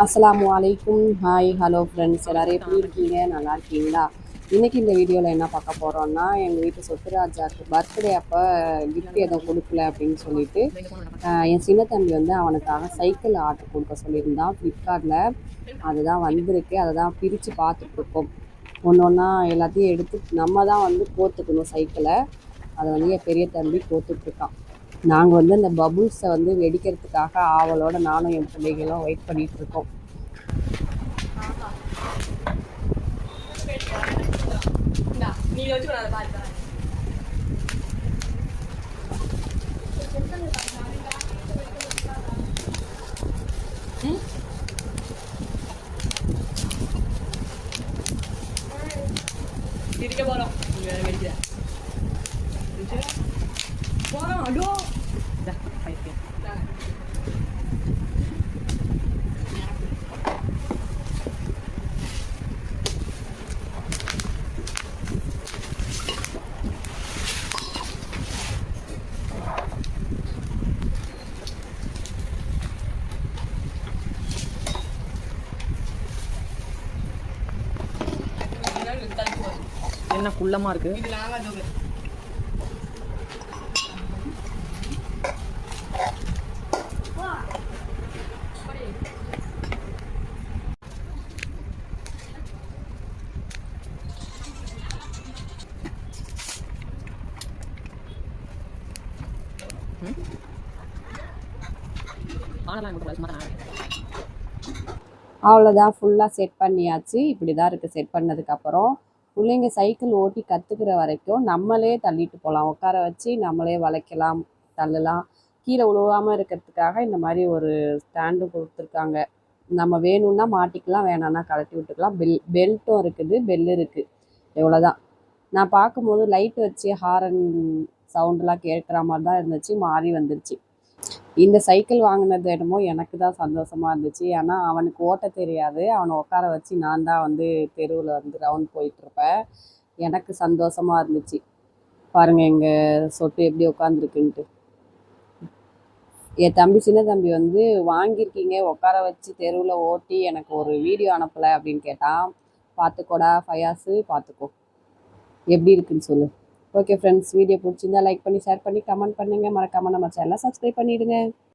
அஸ்ஸலாமு அலைக்கும். Hi hello friends எல்லோரும் எப்படி இருக்கீங்க? நல்லா இருக்கீங்களா? இன்னைக்கு இந்த வீடியோவில் என்ன பார்க்க போகிறோம்னா எங்கள் வீட்டு சொத்துராஜாக்கு பர்த்டே அப்போ கிஃப்ட் எதுவும் கொடுக்கல அப்படின்னு சொல்லிட்டு என் சின்ன தம்பி வந்து அவனுக்காக சைக்கிள் ஆர்டர் கொடுக்க சொல்லியிருந்தான். ஃப்ளிப்கார்ட்டில் அதுதான் வந்திருக்கு. அதை தான் பிரித்து பார்த்துட்ருக்கோம் ஒன்று ஒன்றா எல்லாத்தையும் எடுத்து நம்ம தான் வந்து கோத்துக்கணும் சைக்கிளை அதை வந்து என் பெரிய தம்பி கோத்துட்ருக்கான் நாங்கள் வந்து அந்த பபுள்ஸை வந்து வெடிக்கிறதுக்காக ஆவலோட நானும் என் பிள்ளைகளும் வெயிட் பண்ணிட்டு இருக்கோம். இருக்க போறோம் அடோ. என்ன குள்ளமா இருக்கு அவ்வளோதான் ஃபுல்லாக செட் பண்ணியாச்சு. இப்படி தான் இருக்குது செட் பண்ணதுக்கப்புறம். பிள்ளைங்க சைக்கிள் ஓட்டி கற்றுக்கிற வரைக்கும் நம்மளே தள்ளிட்டு போகலாம் உட்கார வச்சு நம்மளே வளைக்கலாம் தள்ளலாம். கீழே உழுவாமல் இருக்கிறதுக்காக இந்த மாதிரி ஒரு ஸ்டாண்டு கொடுத்துருக்காங்க. நம்ம வேணும்னா மாட்டிக்கலாம் வேணாம்னா கழட்டி விட்டுக்கலாம். பெல் பெல்ட்டும் இருக்குது பெல் இருக்குது எவ்வளோதான் நான் பார்க்கும்போது லைட் வச்சு ஹாரன் சவுண்டெலாம் கேட்குற மாதிரி தான் இருந்துச்சு மாறி வந்துருச்சு. இந்த சைக்கிள் வாங்கினது இடமோ எனக்கு தான் சந்தோஷமாக இருந்துச்சு. ஏன்னா அவனுக்கு ஓட்ட தெரியாது. அவனை உட்கார வச்சு நான் தான் வந்து தெருவில் வந்து ரவுண்ட் போயிட்டுருப்பேன் எனக்கு சந்தோஷமா இருந்துச்சு. பாருங்கள் எங்கள் சொட்டு எப்படி உட்காந்துருக்குன்ட்டு என் தம்பி சின்ன தம்பி வந்து வாங்கியிருக்கீங்க உட்கார வச்சு தெருவில் ஓட்டி எனக்கு ஒரு வீடியோ அனுப்பலை அப்படின்னு கேட்டான். பார்த்துக்கோடா ஃபயாஸு பார்த்துக்கோ. எப்படி இருக்குன்னு சொல்லு. ஓகே ஃப்ரெண்ட்ஸ் வீடியோ பிடிச்சிருந்தா லைக் பண்ணி ஷேர் பண்ணி கமெண்ட் பண்ணுங்கள் மறக்காமல் நம்ம சேனலை சப்ஸ்கிரைப் பண்ணிவிடுங்க